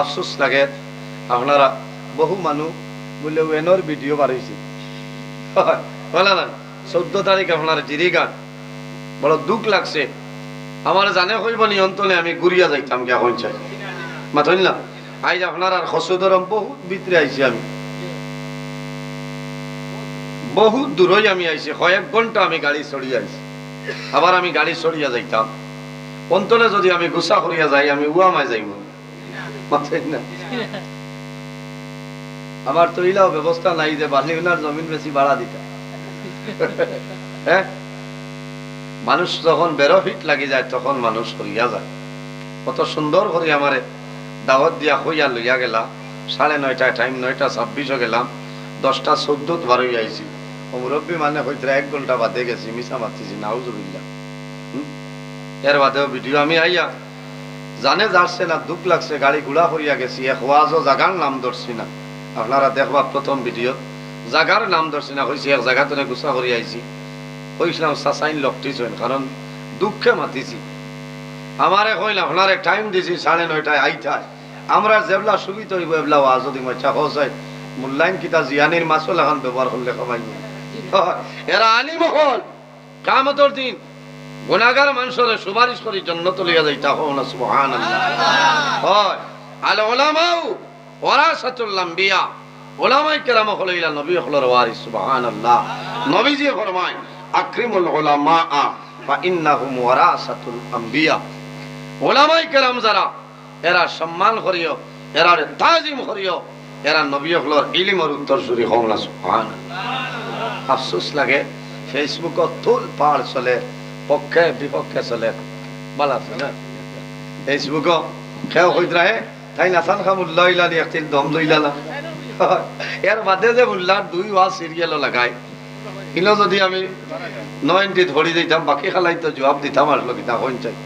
আফসোস লাগে। আপনারা বহু মানুষ বলে ওয়েনর ভিডিও বাড়াইছে বলে না? চোদ্দ তারিখ আপনার জিরিগান বড় দুঃখ লাগছে। আমার জানে হইব নিয়ন্ত্রণে আমি ঘুরিয়া যাইতাম কে এখন চাই। মাথইল না আইজ আপনার আর হসুদরম বহুত ভিতরে আইছি আমি। বহুত দূরই আমি আইছি কয়েক ঘণ্টা আমি গাড়ি চড়িয়ে আইছি আবার আমি গাড়ি চড়িয়া যাইতাম অন্তরে যদি আমি গুসা করিয়া যাই, আমি উয়ামায় যাইব। মাথইল না। আমার তো ইলাও ব্যবস্থা নাই যে বালিউনার জমিন বেশি ভাড়া দিতা। হ্যাঁ? মানুষ যখন বেরো ফিট লাগি যায়, তখন মানুষ হইয়া যায়। কত সুন্দর করে আমারে দাওয়াত দিয়া হইয়া লইয়া গেলাম। সাড়ে নয়টায় টাইম নয়টা ছাব্বিশও গেলাম। দশটা চোদ্দত বারোই আইছি। ও মুরব্বী মানে হইতে এক ঘণ্টা বাদে গেছি মিশা মারতেছি নাউজুবিল্লা এর বাদেও ভিডিও আমি আইয়া জানে যাচ্ছে না, দুঃখ লাগছে, গাড়ি ঘোড়া করিয়া গেছি এক ওয়াজও জাগার নাম ধরছি না। আপনারা দেখবা প্রথম ভিডিও জাগার নাম ধরছি না হয়েছি এক জায়গা তো গুছা করি আইছি। কইছিলাম সাসাইন লকটিছেন কারণ দুঃখে মাতিছি। আমারে কইল আপনারে টাইম দিছি সাড়ে নয়টায় আইতায় আমরা যেবলা সুবিধা হইব এবলা ওয়া যদি মচ্ছা হস হয় মূল্যায়ন কিতা জিয়ানির মাসল এখন ব্যবহার করলে কমাই এরা আলিম হল। কামতর দিন গুণাগার মানুষের সুপারিশ করি, জন্নত লিয়া যাইতা হো না হয়। আল ওয়ারাসাতুল আম্বিয়া। উলামায়ে কেরাম হলো ইলা নবী ওয়ারিস, সুবহানাল্লাহ। নবীজি ফরমায়, আকরিমুল উলামা ফা ইন্নাহুম আম্বিয়া। উলামায়ে কেরাম যারা, এরা সম্মান করিও, এরা তাজিম করিও, এরা নবী হলোর ইলমের উত্তর সুরি হও না আফসোস লাগে, ফেসবুকত তুল পার চলে পক্ষে, বিপক্ষে চলে। বালা আছে না? ফেসবুক খেও হইত রাহে তাই নাসান খাম উল্লাহ ইলানি একটিল দম লইলা না এর বাদে যে উল্লাহ দুই ওয়াজ সিরিয়াল লাগাই। ইনো যদি আমি নয়নটি ধরি দিতাম বাকি খালাই তো জবাব দিতাম আসলো কিতা হইন চাই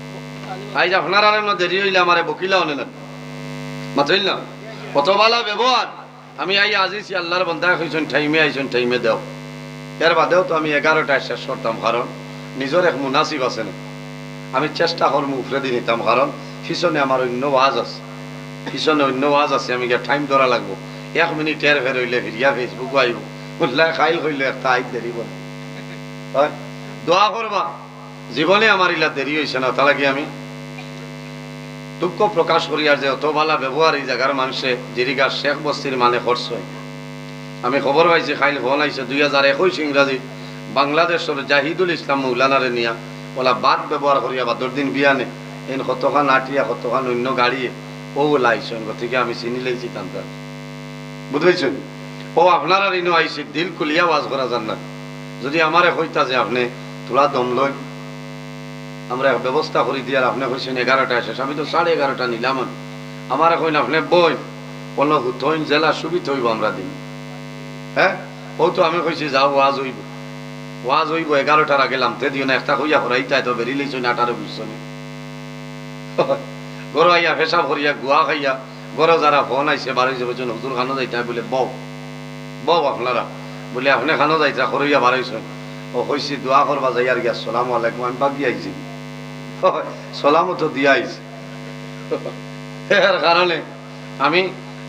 আইজ আপনার আর না দেরি হইলে আমারে বকিলা হনে না মাথইল না? কত ব্যবহার আমি আই আজিছি আল্লাহর বন্ধা কইছেন টাইমে আইছেন টাইমে দেও। এর বাদেও তো আমি এগারোটায় শেষ করতাম কারণ নিজের এক মুনাসিব আছে না আমি চেষ্টা করব উফরে দিয়ে নিতাম কারণ পিছনে আমার অন্য ওয়াজ আছে। পিছনে অন্য ওয়াজ আছে, আমি গিয়ে টাইম ধরা লাগবো। এক মিনিট এর ফের হইলে ভিডিয়া ফেসবুক আইব উল্লাহ খাইল হইলে একটা আইত দেরি বলে দোয়া করবা জীবনে আমার ইলা দেরি হয়েছে না তালাকি আমি। দুঃখ প্রকাশ করি আর যে অত ভালা ব্যবহার এই জায়গার মানুষে জিরিকা শেখ বস্তির মানে খরচ হয়। আমি খবর পাইছি, খাইল ফোন আইছে দুই হাজার একুশ ইংরাজি বাংলাদেশের জাহিদুল ইসলাম মৌলানারে নিয়া ওলা বাদ ব্যবহার করিয়া বা দিন বিয়ানে এন কতখান আটিয়া কতখান অন্য গাড়িয়ে ও লাইছেন গতিকে আমি চিনি লাইছি তান্তার বুঝাইছেন? ও আপনার আর ইনো আইছে, দিল কুলিয়া ওয়াজ করা যান না যদি আমারে কইতা যে আপনি তোলা দম লই আমরা ব্যবস্থা করি দিয়ার আপনি কইছেন এগারোটায় শেষ, আমি তো সাড়ে এগারোটা নিলাম আমার এখন আপনি বই হুতইন জেলা সুবিধা হইব আমরা দিন। হ্যাঁ? ও তো আমি কইছি, যাও, ওয়াজ হইব। ওয়াজ হইব, এগারোটার আগে লামতে দিও না, একটা হইয়া হরাইতাই তো বেরিলেইছ না আটারো বুঝছ নি। গরো আইয়া ফেসাব করিয়া গুয়া খাইয়া, গরো যারা ফোন আইছে বাড়াইছে বলছেন হুজুর খানো যাইতা বলে, বউ বউ আপনারা, বলে, আপনি খানো যাইতা খরইয়া বাড়াইছেন ও কইছি, দোয়া করবা যাই আর গিয়া সালাম আলাইকুম, আমি বাকি আইছি। সালামও তো দিয়া আইছি। এর কারণে আমি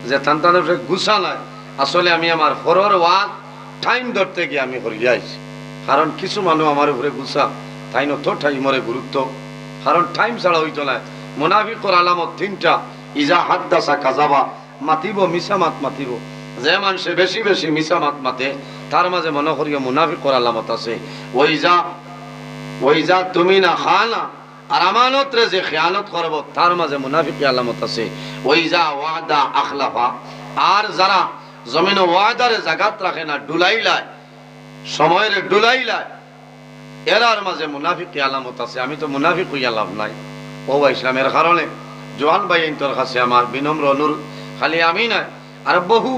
যে তান্তানের গুছা নাই, আসলে আমি আমার হরর ওয়াজ টাইম ধরতে গিয়ে আমি হরিয়া আইছি। কারণ কিছু মানুষ আমার উপরে গুছা তাই নত টাইমরে গুরুত্ব কারণ টাইম ছাড়া হইতো না মোনাফিকর আলামত তিনটা ইজা হাত দাসা কাজাবা, মাতিব মিশা মাত মাতিব। যে মানুষে বেশি বেশি মিশা মাত মাতে তার মাঝে মনে করিয়া মুনাফিকর আলামত আছে। ওই যা ওই যা তুমি না খানা আর আমানত রে যে খেয়ানত করব তার মাঝে মুনাফিকি আলামত আছে। ওই যা ওয়াদা আখলাফা আর যারা জমিন ওয়াদারে জাগাত রাখে না ডুলাইলায় সময়ের ডুলাইলায় এরার মাঝে মুনাফিকি আলামত আছে, আমি তো মুনাফিক হইয়া লাভ নাই। ও ইসলামের কারণে জোয়ান ভাই তোর কাছে আমার বিনম্র অনুরোধ। খালি আমি নাই আর বহু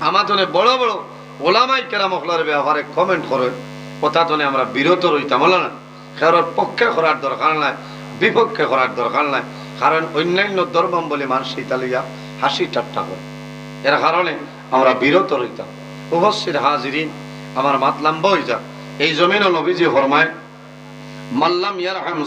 আমাতনে বড় বড় ওলামাই কেরাম হলার ব্যবহারে কমেন্ট করে কথা তনে আমরা বিরত রইতাম, হলো না? কারোর পক্ষে করার দরকার নাই, বিপক্ষে করার দরকার নাই, কারণ অন্যান্য ধর্মম বলে মানুষ ইতালিয়া হাসি ঠাট্টা করে। এর কারণে আমরা বিরত রইতাম। উপস্থিত হাজিরিন আমার মাতলাম বই যা। এই জমিন নবীজি ফরমায় মাল্লাম ইয়ারহাম